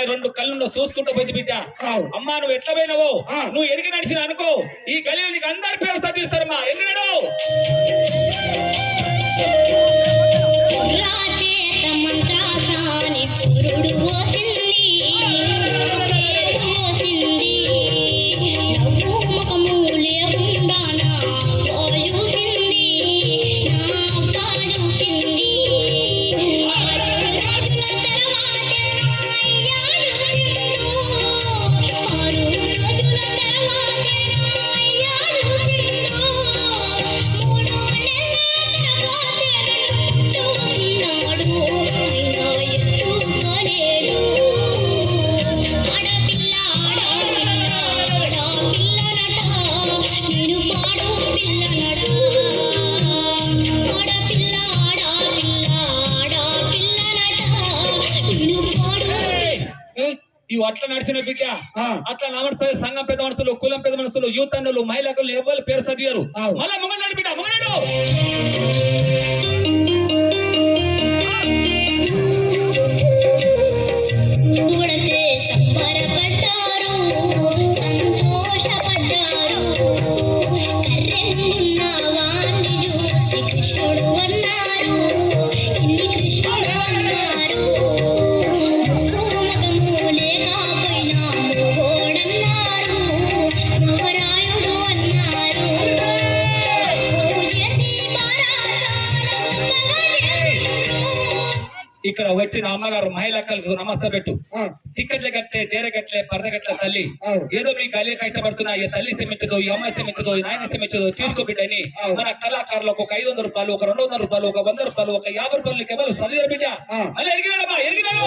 అమ్మాయి రెండు కళ్ళు చూసుకుంటూ పోయింది బిడ్డ. అమ్మా నువ్వు ఎట్లా పోయినావు. నువ్వు ఎరిగి నడిచిన అనుకో. ఈ గలిలో నీకు అందరి పేరు చదివిస్తారమ్మా ఎరిగినాడు ఇవి అట్లా నడిచిన బిడ్డ. అట్లా నమస్తే సంఘం పెద్ద మనుషులు కులం పెద్ద మనుషులు యూత్ అన్నులు మహిళలు ఎవరు పేరు చదివారు. మళ్ళా మొగనాడు బిడ్డ మొగనాడు ఇక్కడ వచ్చిన అమ్మగారు మహిళలకు నమస్తే పెట్టు టిక్కెట్ల గట్లే డేర గట్లే పరద గట్ల తల్లి. ఏదో మీ గల్లీ కష్టపడుతున్నా ఈ తల్లి శ్రమించదు ఈ అమ్మాయి శ్రమించదు ఈ నాయన శ్రమించదు తీసుకో బిడ్డని అవు. మన కళాకారులకు ఒక ఐదు వందల రూపాయలు ఒక రెండు వందల రూపాయలు ఒక వంద రూపాయలు ఒక యాభై రూపాయలు కేవలం చదివారు బిడ్డ. మళ్ళీ ఎరిగినాడమ్మా ఎరిగినాడు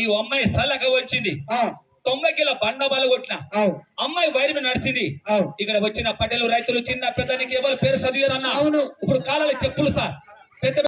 ఈ అమ్మాయి స్థలగా వచ్చింది. తొంభై కిలో బండ బల కొట్టిన. అమ్మాయి వైరు నడిచింది. ఇక్కడ వచ్చిన పట్టెలు రైతులు చిన్న పెద్దనికి ఎవరు పేరు చదివారన్నా అవును. ఇప్పుడు కాలాలు చెప్పులు సార్. పెద్ద